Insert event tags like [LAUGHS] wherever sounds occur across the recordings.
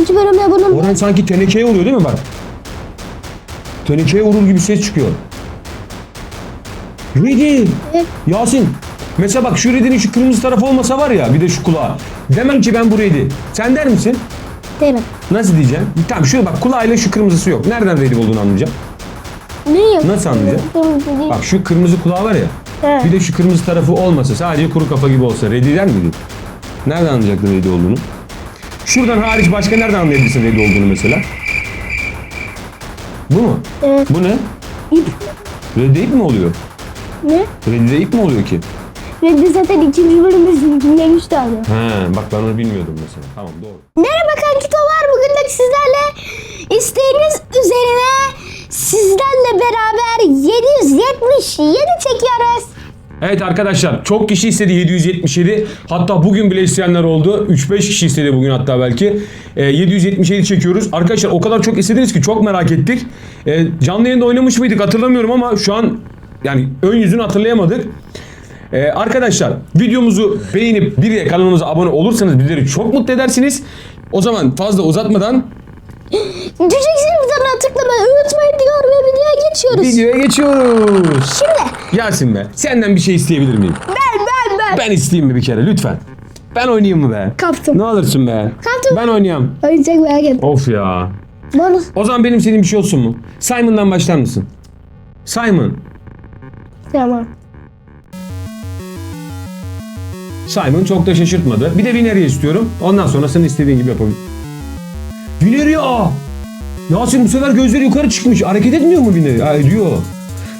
ikinci bölüme bunun Orhan sanki tenekeye vuruyor değil mi bak? Tenekeye vurur gibi ses çıkıyor. Ready. Evet. Yasin. Mesela bak şu Ready'nin şu kırmızı tarafı olmasa var ya bir de şu kulağı. Demem ki ben bu Ready. Sen der misin? derim. Nasıl diyeceğim? Tamam şu bak kulağıyla şu kırmızısı yok. Nereden Ready olduğunu anlayacağım. Ne yok? Nasıl anlayacağım? Bak şu kırmızı kulağı var ya. He. Bir de şu kırmızı tarafı olmasa sadece kuru kafa gibi olsa Ready der miydin? Nereden anlayacaktın Ready olduğunu? Şuradan hariç başka nereden anlayabilirsin Ready olduğunu mesela? Bu mu? Evet. Bu ne? İp. Ready ip mi oluyor? Ne? Ready'de ip mi oluyor ki? Reddi zaten ikinci bölümde dinlemişti abi. He, bak ben onu bilmiyordum mesela. Tamam doğru. Merhaba kankitolar. Bugün de sizlerle isteğiniz üzerine sizlerle beraber 777 çekiyoruz. Evet arkadaşlar çok kişi istedi 777 hatta bugün bile isteyenler oldu. 3-5 kişi istedi bugün hatta belki. Ee, 777 çekiyoruz. Arkadaşlar o kadar çok istediniz ki çok merak ettik. Ee, canlı yayında oynamış mıydık hatırlamıyorum ama şu an yani ön yüzünü hatırlayamadık. Ee, arkadaşlar videomuzu beğenip bir de kanalımıza abone olursanız bizleri çok mutlu edersiniz. O zaman fazla uzatmadan [GASPS] Cücek butonuna tıklamayı unutmayın diyor ve videoya geçiyoruz. videoya geçiyoruz. Şimdi Yasin be senden bir şey isteyebilir miyim? ben ben ben. Ben isteyeyim mi bir kere lütfen ben oynayayım mı be? Kaptım. Ne olursun be? Kaptım. Ben oynayayım. Oyuncak merak etme. Of ya. Bonus. O zaman benim istediğim bir şey olsun mu? Simon'dan başlar mısın? Simon. Tamam. Simon çok da şaşırtmadı. Bir de Vineria istiyorum. Ondan sonrasını istediğin gibi yapabilir. Vineria! Yasin bu sefer gözleri yukarı çıkmış. Hareket etmiyor mu Vineria? Ha, ediyor.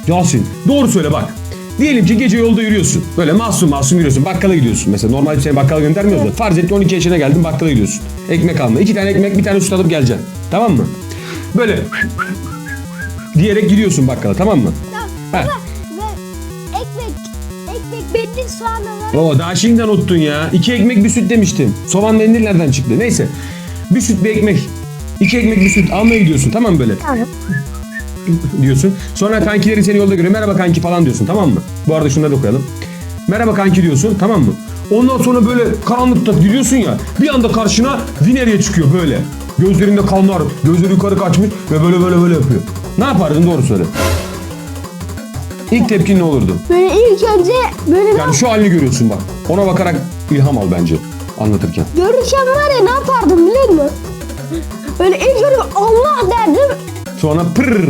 Yasin doğru söyle bak. Diyelim ki gece yolda yürüyorsun. Böyle masum masum yürüyorsun. Bakkala gidiyorsun mesela. Normalde seni bakkala göndermiyoruz da. Farz et ki 12 yaşına geldin bakkala gidiyorsun. Ekmek alma. İki tane ekmek bir tane süt alıp geleceksin. Tamam mı? Böyle diyerek gidiyorsun bakkala tamam mı? Ha. Ve ekmek. Ekmek belli soğanla var. Oo daha şimdiden unuttun ya. İki ekmek bir süt demiştim. Soğan mendil nereden çıktı? Neyse. Bir süt bir ekmek. İki ekmek bir süt almaya gidiyorsun tamam mı böyle Tamam. Diyorsun. Sonra kankilerin seni yolda görüyor. Merhaba kanki falan diyorsun tamam mı? Bu arada şunları da koyalım. Merhaba kanki diyorsun tamam mı? Ondan sonra böyle karanlıkta gidiyorsun ya. Bir anda karşına Vineria çıkıyor böyle. Gözlerinde kanlar, gözleri yukarı kaçmış ve böyle böyle böyle yapıyor. Ne yapardın doğru söyle. İlk tepkin ne olurdu? Böyle ilk önce böyle Yani şu halini görüyorsun bak. Ona bakarak ilham al bence anlatırken. görürken var ya ne yapardım biliyor musun? Böyle ilk önce Allah derdim. Sonra pırr.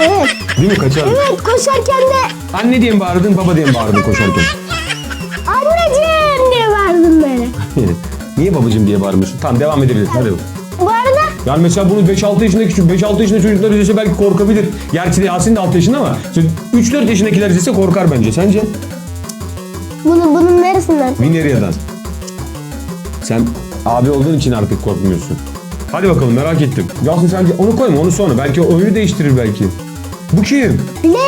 Evet. Değil mi kaçardın? Evet koşarken de Anne diye mi bağırdın, baba diye mi bağırdın koşarken? anneciğim diye vardım böyle. Niye babacım diye bağırmıyorsun? Tamam devam edebilirsin. Hadi. Bu arada Yani mesela bunu 5-6 yaşındaki çocuk, 5-6 yaşında çocuklar izlese belki korkabilir. Gerçi de Yasin de 6 yaşında ama işte 3-4 yaşındakiler izlese korkar bence. Sence? bunun bunun neresinden? Vineria'dan. Sen abi olduğun için artık korkmuyorsun. Hadi bakalım merak ettim. Yasin sence onu koyma onu sonra. Belki o oyunu değiştirir belki. Bu kim? Bilek.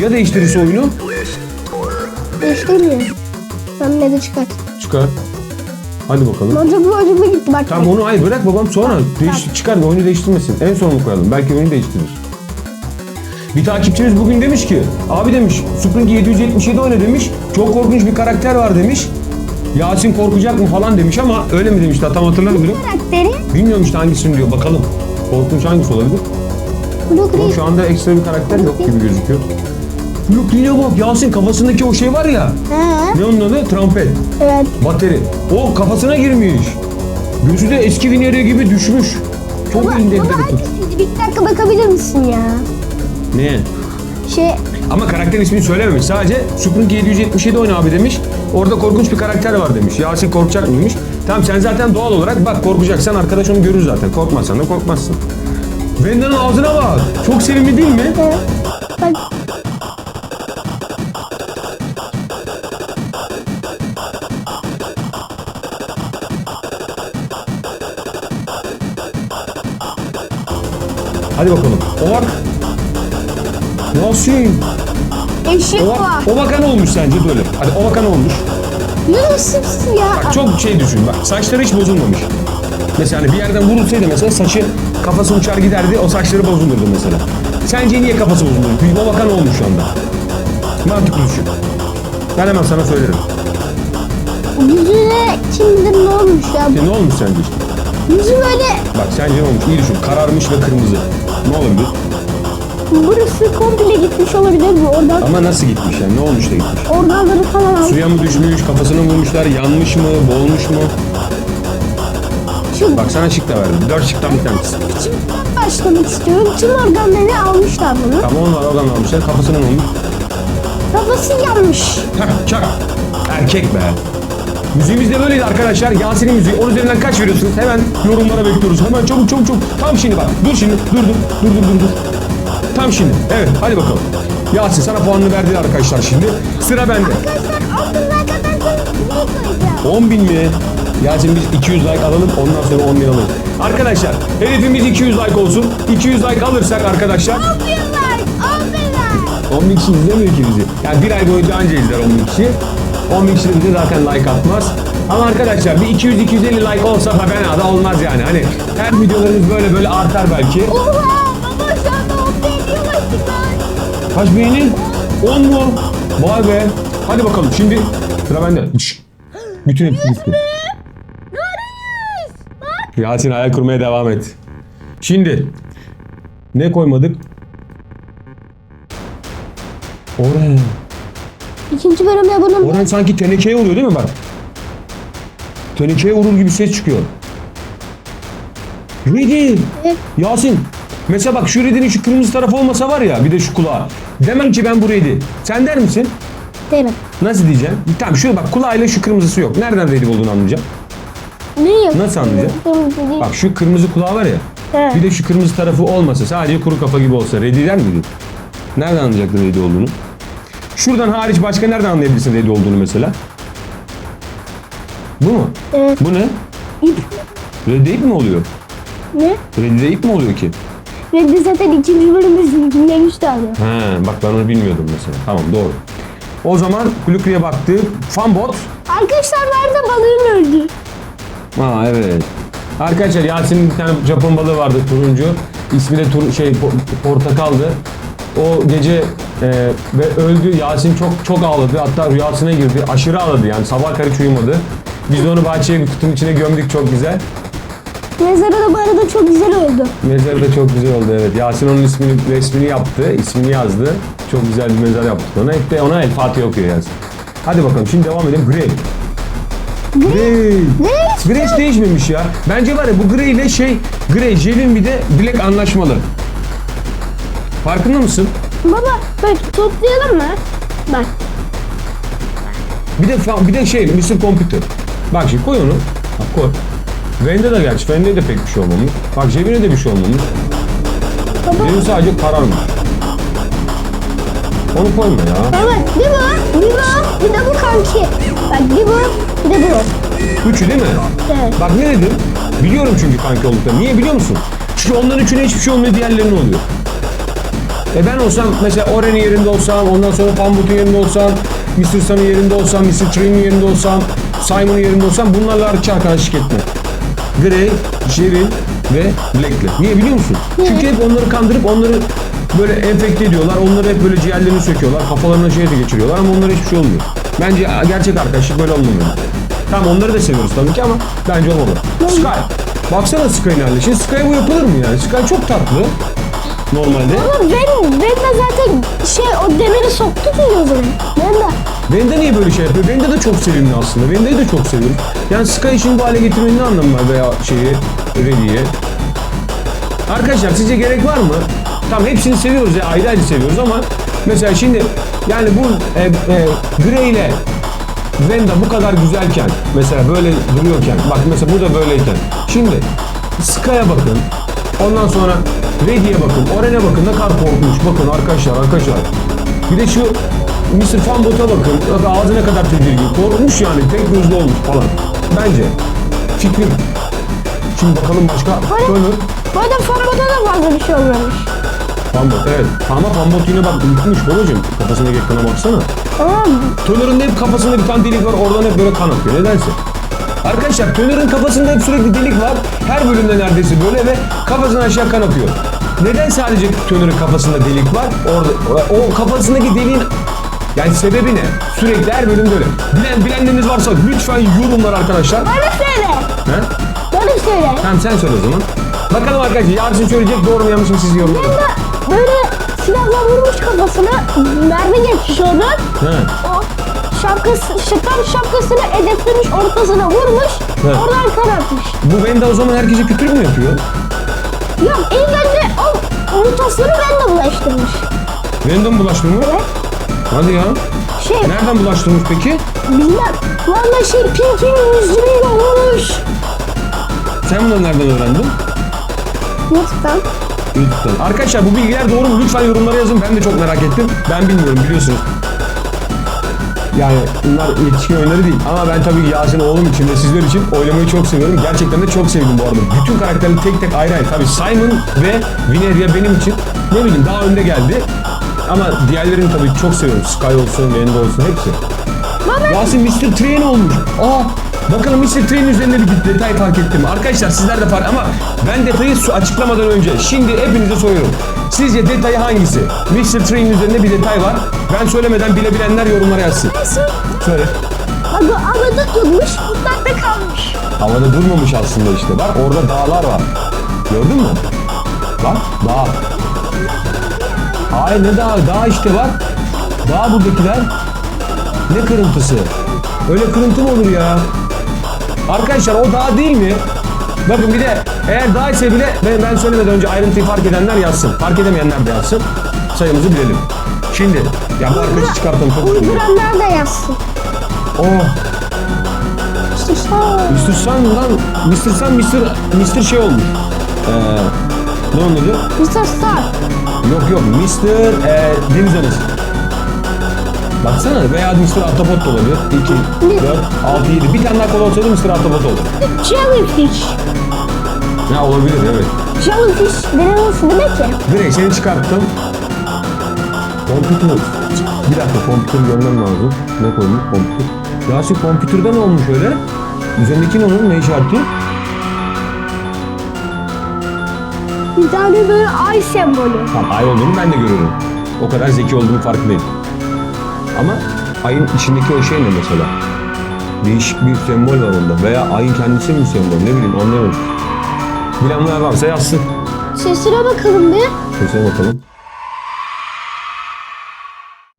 Ya değiştirirse oyunu? Değiştirmiyor. Sen ne de çıkart. Çıkar. Hadi bakalım. Mantıklı ucuma gitti bak. Tamam onu hayır bırak babam sonra değiş, çıkar oyunu değiştirmesin. En son onu koyalım. Belki oyunu değiştirir. Bir takipçimiz bugün demiş ki abi demiş Spring 777 oyna demiş. Çok korkunç bir karakter var demiş. Yasin korkacak mı falan demiş ama öyle mi demişti tam hatırlamıyorum. Karakteri Bilmiyorum işte hangisini diyor bakalım. Korkunç hangisi olabilir? Blue Ama Green. şu anda ekstra bir karakter yok gibi gözüküyor. Yok yine bak Yasin kafasındaki o şey var ya. He. Ne onun adı? Trompet. Evet. Bateri. O kafasına girmiş. Gözü de eski Vineria gibi düşmüş. Çok elinde baba elinde tut. hangisiydi? Bir dakika bakabilir misin ya? Ne? Şey Ama karakterin ismini söylememiş. Sadece Spring 777 oyna abi demiş. Orada korkunç bir karakter var demiş. Yasin korkacak mıymış? Tamam sen zaten doğal olarak bak korkacaksan arkadaş onu görür zaten. Korkmazsan da korkmazsın. Venda'nın ağzına bak. Çok sevimli değil mi? Hadi bakalım. O bak. Eşek O, var. o bakan olmuş sence böyle. Hadi o bakan olmuş. Ne sipsiyah. Bak çok şey düşün bak. Saçları hiç bozulmamış. Mesela hani bir yerden vurulsaydı mesela saçı kafası uçar giderdi o saçları bozulurdu mesela. Sence niye kafası bozuldu? Büyük bakan olmuş şu anda. Mantıklı düşün. Ben hemen sana söylerim. Yüzüne bilir ne olmuş ya. E, ne olmuş sence? Yüzü böyle Bak sence ne olmuş? İyi düşün. Kararmış ve kırmızı. Ne olabilir? Burası komple gitmiş olabilir mi? Oradan Ama nasıl gitmiş yani? Ne olmuş da gitmiş? organları falan almış. Suya mı düşmüş, kafasına vurmuşlar, yanmış mı, boğulmuş mu? Şu Bak sana şık da verdim. Dört şıktan bir tanesi. içimden başlamak istiyorum. Tüm organlarını almışlar bunu. Tamam onlar oradan almışlar. Kafasına ne olmuş? Kafası yanmış. Heh, çak. Erkek be. Müziğimiz de böyleydi arkadaşlar. Yasin'in müziği. 10 üzerinden kaç veriyorsunuz? Hemen yorumlara bekliyoruz. Hemen çabuk çabuk çabuk. Tam şimdi bak. Dur şimdi. Dur dur. Dur dur dur dur. Tam şimdi. Evet hadi bakalım. Yasin sana puanını verdi arkadaşlar şimdi. Sıra bende. Arkadaşlar altından kadar ne koyacağım? 10 bin mi? Yasin biz 200 like alalım ondan sonra 10 bin alırız. Arkadaşlar hedefimiz 200 like olsun. 200 like alırsak arkadaşlar Alıyorlar, alıyorlar. 10 bin kişi izlemiyor ki bizi. Yani bir ay boyunca anca izler 10 bin kişi. 10 bin kişi de bize zaten like atmaz. Ama arkadaşlar bir 200-250 like olsa da fena da olmaz yani. Hani her videolarımız böyle böyle artar belki. Oha Kaç beğeni? 10 mu? Vay be. Hadi bakalım şimdi sıra bende. Şşş. Bütün hepsi gitti. Yasin hayal kurmaya devam et. Şimdi ne koymadık? Orhan. İkinci bölümde bunun Orhan sanki tenekeye vuruyor değil mi bak? Tenekeye vurur gibi ses çıkıyor. Ready. Evet. Yasin. Mesela bak şu Ready'nin şu kırmızı tarafı olmasa var ya bir de şu kulağı. Demem ki ben bu Ready. Sen der misin? derim. Nasıl diyeceğim? Tamam şu bak kulağıyla şu kırmızısı yok. Nereden Ready olduğunu anlayacağım. Ne yapayım? Nasıl anlayacaksın? Bak. Şu kırmızı kulağı var ya. He. Bir de şu kırmızı tarafı olmasa sadece kuru kafa gibi olsa Ready der miydin? Nereden anlayacaktın Ready olduğunu? Şuradan hariç başka nereden anlayabilirsin Ready olduğunu mesela? Bu mu? Evet. Bu ne? İp. Ready ip mi oluyor? Ne? Ready ip mi oluyor ki? Reddi zaten ikinci bölümde dinlemişti abi. He, bak ben onu bilmiyordum mesela. Tamam doğru. O zaman Glukri'ye baktık. Fanbot. Arkadaşlar nerede balığım öldü? Aa evet. Arkadaşlar Yasin'in bir tane Japon balığı vardı turuncu. İsmi de tur şey po- portakaldı. O gece e, ve öldü. Yasin çok çok ağladı. Hatta rüyasına girdi. Aşırı ağladı yani. Sabah hiç uyumadı. Biz de onu bahçeye kutunun içine gömdük çok güzel. Mezarı da bu arada çok güzel oldu. Mezarı da çok güzel oldu evet. Yasin onun ismini, resmini yaptı, ismini yazdı. Çok güzel bir mezar yaptık ona. Hep de ona El Fatiha okuyor Yasin. Hadi bakalım şimdi devam edelim. Grey. Grey. Grey hiç değişmemiş ya. Bence var ya bu Grey ile şey, Grey, Jel'in bir de Black anlaşmalı. Farkında mısın? Baba bak toplayalım mı? Bak. Bir de fa- bir de şey, Mr. Computer. Bak şimdi koy onu. Bak koy. Vende de gerçi, Vende de pek bir şey olmamış. Bak cebine de bir şey olmamış. Baba. Cebin sadece kararmış. Onu koyma ya. Evet bir bu, bir bu, bir de bu kanki. Bak bir bu, bir de bu. Üçü değil mi? Evet. Bak ne dedim? Biliyorum çünkü kanki olduklarını. Niye biliyor musun? Çünkü onların üçüne hiçbir şey olmuyor, diğerlerine oluyor. E ben olsam mesela Oren'in yerinde olsam, ondan sonra Pambut'un yerinde olsam, Mr. Sun'ın yerinde olsam, Mr. Tree'nin yerinde olsam, Simon'ın yerinde olsam bunlarla hariç arkadaşlık etme. Grey, Jerry ve Black'le. Niye biliyor musun? Çünkü hep onları kandırıp onları böyle enfekte ediyorlar. Onları hep böyle ciğerlerini söküyorlar. Kafalarına şey de geçiriyorlar ama onlara hiçbir şey olmuyor. Bence gerçek arkadaşlık böyle olmuyor. Tamam onları da seviyoruz tabii ki ama bence olmamalı. Sky. Baksana Sky'ın haline. Şimdi Sky bu yapılır mı yani? Sky çok tatlı. Normalde. Ama ben, ben de zaten şey o demiri soktu ki gözüme. Ben de. Venda niye böyle şey yapıyor? Venda da çok sevimli aslında. Venda'yı da çok seviyorum. Yani Sky için bu hale getirmenin anlamı var veya şeyi, Reddy'yi? Arkadaşlar sizce gerek var mı? Tamam hepsini seviyoruz ya ayrı ayrı seviyoruz ama mesela şimdi yani bu e, e, Grey ile Venda bu kadar güzelken mesela böyle duruyorken bak mesela bu da böyleyken şimdi Sky'a bakın ondan sonra Reddy'ye bakın Oren'e bakın ne kadar korkmuş bakın arkadaşlar arkadaşlar bir de şu Mr. Fanbot'a bakın bak ağzı ne kadar tedirgin korkmuş yani tek gözlü olmuş falan bence fikrim şimdi bakalım başka Dönür. Bu arada formada da fazla bir şey olmamış. Pambot evet. Ama Pambot yine bak bitmiş babacım. Kafasındaki kana baksana. Tamam? Tönör'ün de hep kafasında bir tane delik var. Oradan hep böyle kan akıyor. Nedense. Arkadaşlar Tönör'ün kafasında hep sürekli delik var. Her bölümde neredeyse böyle ve kafasından aşağı kan akıyor. Neden sadece Tönör'ün kafasında delik var? Orada o kafasındaki deliğin Yani sebebi ne? Sürekli her bölüm böyle. Bilen, bilenleriniz varsa lütfen yorumlar arkadaşlar. Bana söyle. He? Bana söyle. Tamam sen söyle o zaman. Bakalım arkadaşlar Yasin söyleyecek doğru mu yanlış mı siz yorumlayın. Ben de böyle silahla vurmuş kafasına mermi geçmiş oradan. He. O şapkası, tam şapkasını hedeflemiş ortasına vurmuş. Evet. Oradan kan atmış. Bu Venda o zaman herkese kötü mü yapıyor? Yok ilk önce o mutasyonu ben de bulaştırmış. Mı bulaştırmış? Evet. Hadi ya. Şey Nereden bulaştırmış peki? bilmem. Valla şey Pinky'nin yüzünü olmuş. Sen bunları nereden öğrendin? YouTube'dan. YouTube'dan. Arkadaşlar bu bilgiler doğru mu? Lütfen yorumlara yazın. Ben de çok merak ettim. Ben bilmiyorum biliyorsunuz. Yani bunlar yetişkin oyunları değil. Ama ben tabii ki Yasin oğlum için ve sizler için oynamayı çok seviyorum. Gerçekten de çok sevdim bu arada. Bütün karakterleri tek tek ayrı ayrı. Tabii Simon ve Vineria benim için ne bileyim daha önde geldi. Ama diğerlerini tabii çok seviyorum. Sky olsun, Venda olsun hepsi. Yasin Mr. Train olmuş. Aa Bakalım Mr. Train üzerinde bir detay fark ettim. mi? Arkadaşlar sizler de fark ama ben detayı su- açıklamadan önce şimdi hepinize soruyorum. Sizce detayı hangisi? Mr. Train üzerinde bir detay var. Ben söylemeden bilebilenler yorumlara yazsın. Nasıl? Söyle. Adı havada tutmuş, uzakta kalmış. Havada durmamış aslında işte. Bak orada dağlar var. Gördün mü? Bak dağ. Hayır ne dağ? Dağ işte bak. Dağ buradakiler. Ne kırıntısı? Öyle kırıntı mı olur ya? Arkadaşlar o dağ değil mi? Bakın bir de eğer dağ ise bile ben, ben söylemeden önce ayrıntıyı fark edenler yazsın. Fark edemeyenler de yazsın. Sayımızı bilelim. Şimdi ya bu arkadaşı çıkartalım. Çok üzüldüm. Uyduranlar da yazsın. Oh sağ Mr. Sun lan Mr. Sun Mr. Mr. şey olmuş. Ee, ne onun adı? Mr. Star. Yok yok Mr. E, deniz anası. Baksana veya Mr. Ahtapot da olabilir. 2, 4, 6, 7. Bir tane daha kol olsaydı Mr. Ahtapot olur. Jellyfish. Ha olabilir evet. Jellyfish denilmesi demek ki. Direkt seni çıkarttım. Computer. Bir dakika computer görmem lazım. Ne koymuş computer? Yasin computer'da ne olmuş öyle? Üzerindeki ne onun ne işareti? Bir tane böyle ay sembolü. Tamam ay olduğunu ben de görüyorum. O kadar zeki olduğunu farkındayım. Ama ayın içindeki o şey ne mesela? Değişik bir sembol var onda. Veya ayın kendisi mi sembol? Ne bileyim anlayamadım. Bilenler varsa yazsın. Sesine bakalım bir. Sesine bakalım.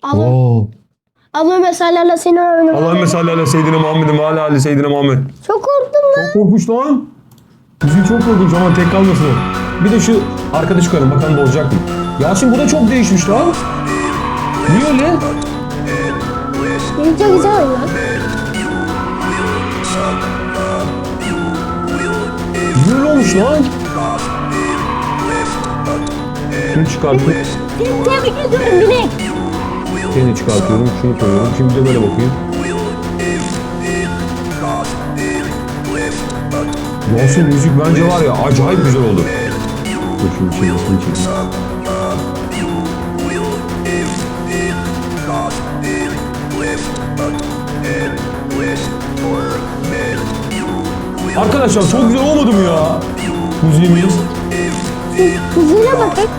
Allah, Oo. Allah meselelerle seni öğrenim. Allah'ın mesallerle Seyyidine Muhammed'im ve ala ali Seyyidine Muhammed. Çok korktum lan. Çok korkunç lan. Müziği çok korkunç ama tek kalmasın. Bir de şu arkadaşı koyalım bakalım bozacak mı? Yasin bu da çok değişmiş lan. Niye öyle? Beni çok güzel oyun öyle olmuş lan? Şunu çıkartıp Seni tebrik ediyorum Binek. seni çıkartıyorum, şunu koyuyorum. Şimdi de böyle bakayım. Yasin müzik bence var ya acayip güzel oldu. Dur şunu şey yapayım, çekeyim. Arkadaşlar çok güzel olmadı mı ya? Müziğimiz. Hızına bakın.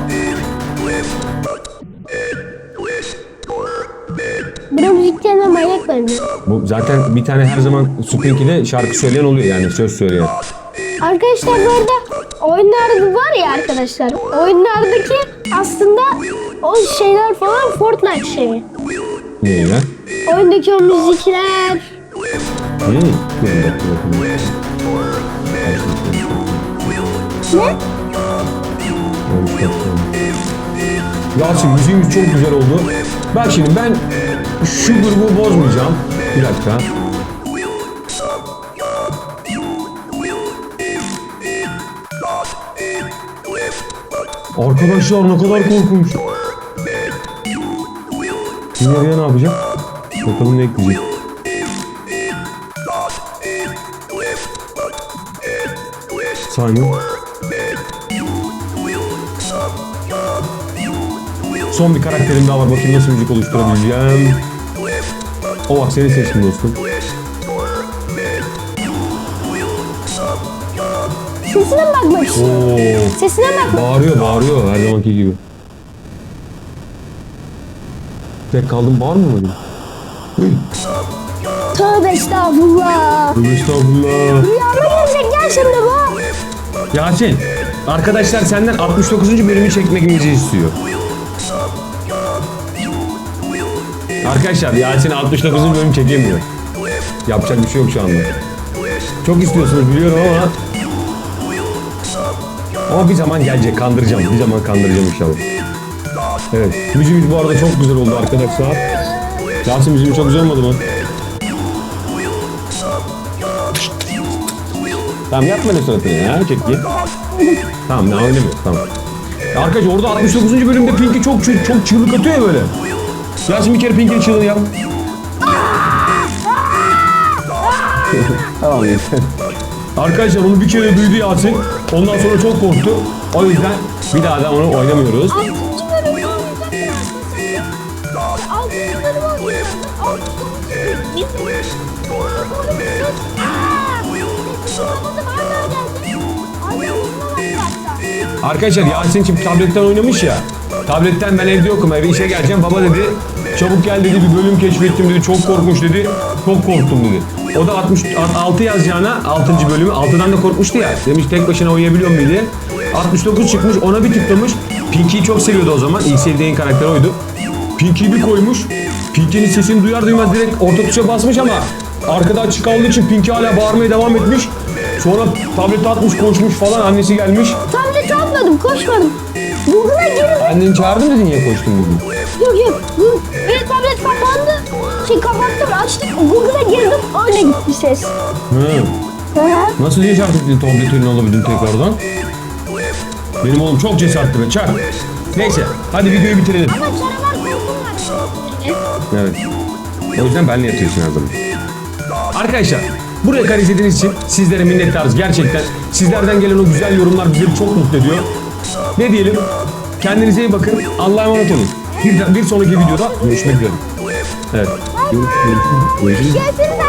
Buna müziklerine manyak bence. Bu zaten bir tane her zaman Spinky'de şarkı söyleyen oluyor yani söz söyleyen. Arkadaşlar bu arada oyunlarda var ya arkadaşlar. Oyunlardaki aslında o şeyler falan Fortnite şeyi. Ne ya? Oyundaki o müzikler. Hmm. Ne? Yasin müziğimiz çok güzel oldu. Bak şimdi ben şu grubu bozmayacağım. Bir dakika. Arkadaşlar ne kadar korkunç. Şimdi ne yapacak? Bakalım ne ekleyecek. Simon. Son bir karakterim daha var. Bakayım nasıl müzik oluşturabileceğim. O bak seni seçtim dostum. Sesine mi bakmak istiyorum? Oo. Sesine bak. Bağırıyor bağırıyor her zamanki gibi. Tek kaldım var mı benim? Tövbe estağfurullah. Estağfurullah. Rüyama gelecek gel şimdi bu. Yasin, arkadaşlar senden 69. bölümü çekmemizi istiyor. Arkadaşlar Yasin 69. bölüm çekemiyor. Yapacak bir şey yok şu anda. Çok istiyorsunuz biliyorum ama ama bir zaman gelecek kandıracağım. Bir zaman kandıracağım inşallah. Evet. Müziğimiz bu arada çok güzel oldu arkadaşlar. Yasin müziğimiz çok güzel olmadı mı? Tamam yapma ne suratını ya çekti. Tamam ne oynamıyor tamam. Ya arkadaş orada 69. bölümde Pinky çok çok çığlık atıyor ya böyle. Yasin bir kere Pinky'nin çığlığını yap. [LAUGHS] tamam yeter. Arkadaşlar onu bir kere duydu Yasin. Ondan sonra çok korktu. O yüzden bir daha da onu oynamıyoruz. Arkadaşlar Yasin şimdi tabletten oynamış ya. Tabletten ben evde yokum eve işe geleceğim. Baba dedi çabuk gel dedi bir bölüm keşfettim dedi. Çok korkunç dedi. Çok korktum dedi. O da 66 yazacağına 6. bölümü 6'dan da korkmuştu ya. Demiş tek başına oynayabiliyor mu diye. 69 çıkmış ona bir tıklamış. Pinky'yi çok seviyordu o zaman. İlk sevdiğin karakter oydu. Pinky'yi bir koymuş. Pinky'nin sesini duyar duymaz direkt orta tuşa basmış ama arkada açık kaldığı için Pinky hala bağırmaya devam etmiş. Sonra tableti atmış koşmuş falan annesi gelmiş. Tableti atmadım, koşmadım. Google'a girdim. Anneni çağırdım dedin ya koştun dedin. Yok yok. Bu, benim tablet kapandı. Şey kapattım, açtım. Google'a girdim. Öyle gitti ses. Hı. Hı hı. Nasıl cesaret ettin tablet eline alabildin tekrardan? Benim oğlum çok cesaretli be çak. Neyse hadi videoyu bitirelim. Ama canavar korkum var. Evet. O yüzden benle yatıyorsun her zaman. Arkadaşlar buraya kadar izlediğiniz için sizlere minnettarız gerçekten. Sizlerden gelen o güzel yorumlar bizi çok mutlu ediyor. Ne diyelim? Kendinize iyi bakın. Allah'a emanet olun. Bir, bir sonraki videoda görüşmek üzere. Evet. Görüşürüz arkadaşlar.